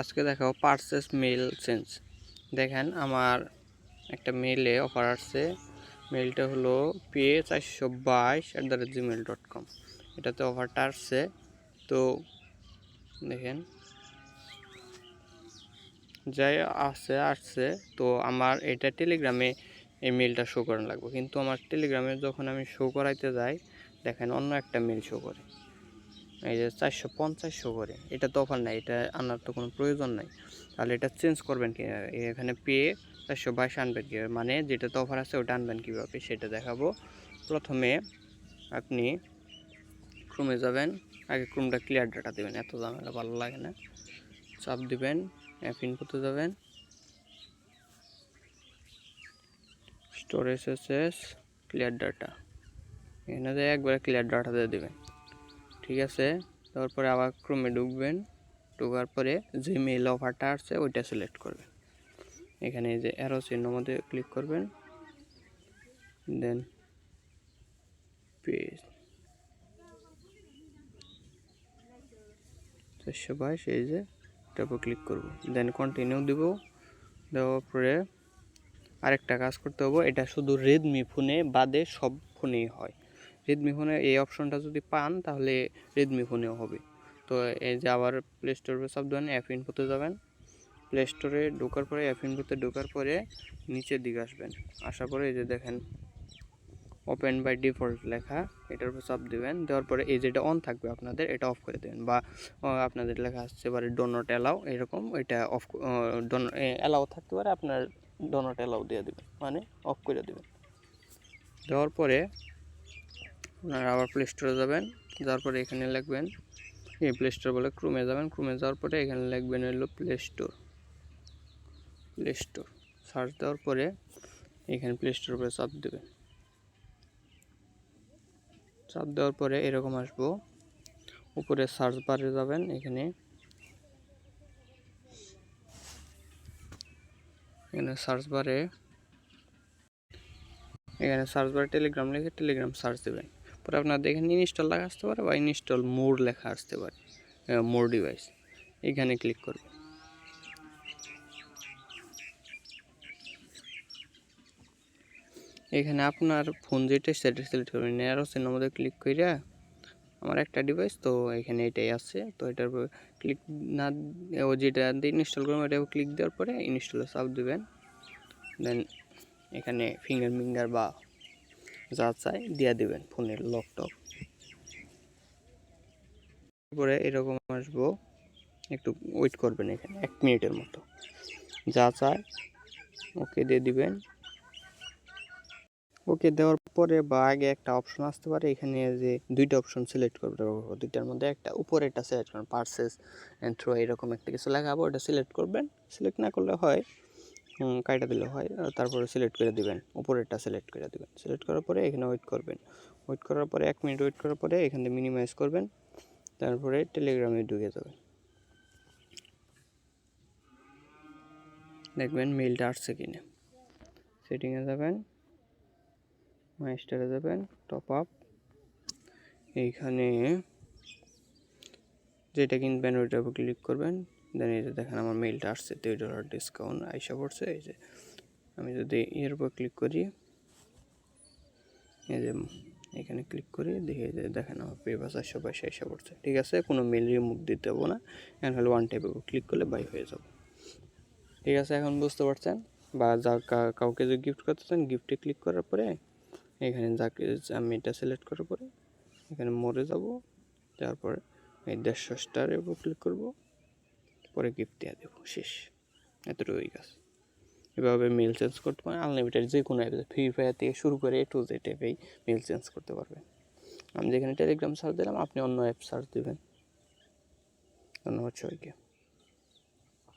আজকে দেখাবো purchase mail change দেখেন, আমার একটা মেলে অফার আসছে। মেলটা হলো পে চারশো বাইশ at the rate Gmail dot com এটাতে অফারটা আসছে। তো দেখেন, যাই আসছে আসছে, তো আমার এটা টেলিগ্রামে এই মেলটা শো করানো লাগবে। কিন্তু আমার টেলিগ্রামে যখন আমি শো করাইতে যাই, দেখেন অন্য একটা মেল শো করে। এই যে চারশো পঞ্চাশশো করে, এটা তো অফার নাই, এটা আনার তো কোনো প্রয়োজন নাই। তাহলে এটা চেঞ্জ করবেন কি, এখানে পেয়ে চারশো বাইশ আনবেন কীভাবে মানে যেটা তো অফার আছে ওটা আনবেন কীভাবে সেটা দেখাবো। প্রথমে আপনি ক্রমে যাবেন, আগে ক্রমটা ক্লিয়ার ডাটা দেবেন, এত ঝামেলা, ভালো লাগে না। চাপ দিবেন অ্যাপ ইনপুটে যাবেন। স্টোরেজ এসএস ক্লিয়ার ডাটা এখানে একবারে ক্লিয়ার ডাটা দিয়ে দেবেন। ঠিক আছে? তারপরে আবার ক্রমে ঢুকবেন। ঢোকার পরে যে মেল অফারটা আসছে, ওইটা সিলেক্ট করবেন। এখানে যে অ্যারো চিহ্ন মধ্যে ক্লিক করবেন। দেন পেজ চারশো বাইশ এই যে এটার উপর ক্লিক করব। দেন কন্টিনিউ দিব। দেওয়ার পরে আরেকটা কাজ করতে হবে, এটা শুধু রেডমি ফোনে বাদে সব ফোনেই হয়। রেডমি ফোনে এই অপশনটা যদি পান, তাহলে রেডমি ফোনেও হবে। তো এই যে আবার প্লে স্টোরে সব ধরনের অ্যাপ ইনপুতে যাবেন। প্লে স্টোরে ঢোকার পরে অ্যাপ ইনপুতে ঢোকার পরে নিচের দিকে আসবেন। আসার পরে এই যে দেখেন ওপেন বাই ডিফল্ট লেখা, এটার উপর চাপ দেবেন। দেওয়ার পরে এই যেটা অন থাকবে আপনাদের, এটা অফ করে দেবেন। বা আপনাদের লেখা আসতে পারে ডো নট অ্যালাউ এরকম এটা অফ ডোন অ্যালাউ থাকতে পারে, আপনার ডো নট অ্যালাউ দিয়ে দেবেন। মানে অফ করে দেবেন। দেওয়ার পরে আপনারা আবার প্লে স্টোরে যাবেন, যাওয়ার পরে এখানে লিখবেন, এই প্লে স্টোর বলে ক্রুমে যাবেন ক্রুমে যাওয়ার পরে এখানে লিখবেন হলো Play Store Play Store search দেওয়ার পরে এখানে প্লে স্টোর উপরে চাপ দেবেন চাপ দেওয়ার পরে এরকম আসব, উপরে সার্চ বারে যাবেন, এখানে। এখানে সার্চ বারে এখানে সার্চ বারে টেলিগ্রাম লিখে টেলিগ্রাম সার্চ দেবেন। পরে আপনার দেখেন ইনস্টল লেখা আসতে পারে বা ইনস্টল মোড লেখা আসতে পারে মোর ডিভাইস এখানে ক্লিক করবেন। এখানে আপনার ফোন যেটা সেটা সিলেক্ট করবেন। এরও চিহ্ন মধ্যে ক্লিক কইরা আমার একটা ডিভাইস তো এখানে এটাই আছে। তো এটার ক্লিক না, ও যেটা দিয়ে ইনস্টল করবেন ওটা ক্লিক দেওয়ার পরে ইনস্টলে চাপ দেবেন। দেন এখানে ফিঙ্গার মিঙ্গার বা যা চাই দিয়ে দিবেন ফোনের লক টক তারপরে এরকম আসব, একটু ওয়েট করবেন এখানে, এক মিনিটের মতো। যা চায় ওকে দিয়ে দিবেন। ওকে দেওয়ার পরে বা আগে একটা অপশন আসতে পারে, এখানে যে দুইটা অপশন সিলেক্ট করতে পারব দুইটার মধ্যে একটা, উপরে একটা সিলেক্ট করবেন পার্সেস অ্যান্ড থ্রো এরকম একটা কিছু লাগাবো, ওটা সিলেক্ট করবেন। সিলেক্ট না করলে হয় কাইটা দিলে হয় তারপরে সিলেক্ট করে দিবেন, উপরেরটা সিলেক্ট করে দিবেন। সিলেক্ট করার পরে এখানে ওয়েট করবেন। ওয়েট করার পরে এক মিনিট ওয়েট করার পরে এখানে মিনিমাইজ করবেন, তারপরে টেলিগ্রামে ঢুকে যাবেন। দেখবেন মেলটা আসছে কিনা। সেটিংয়ে যাবেন মাইস্টারে যাবেন টপ আপ এইখানে যেটা কিনবেন ওইটার উপর ক্লিক করবেন। দেন এই যে দেখেন আমার মেলটা আসছে, দুই ডলার ডিসকাউন্ট আইসা পড়ছে, এই যে আমি যদি এর উপর ক্লিক করি, এই যে এখানে ক্লিক করি, দেখে যে দেখেন আমার পে বা চারশো পয়সা এসে পড়ছে, ঠিক আছে? কোনো মেল রিমুভ দিতে হব না, এখন হলে ওয়ান টাইপের ক্লিক করলে বাই হয়ে যাব। ঠিক আছে, এখন বুঝতে পারছেন? বা যা কাউকে যদি গিফট করতে চান গিফটে ক্লিক করার পরে, এখানে যাকে আমি এটা সিলেক্ট করার পরে, এখানে মরে যাব, তারপরে এই দেড়শো স্টারের উপর ক্লিক করব। পরে গিফট দেওয়া দেবো, শেষ। এতটুকুই কাজ এভাবে মেল চেঞ্জ করতে পারেন আনলিমিটেড যে কোনো অ্যাপে ফ্রি ফায়ার থেকে শুরু করে এ টু জেড অ্যাপেই মেল চেঞ্জ করতে পারবেন। আমি যেখানে টেলিগ্রাম সার্চ দিলাম, আপনি অন্য অ্যাপ সার্চ দেবেন। ধন্যবাদ সবাইকে।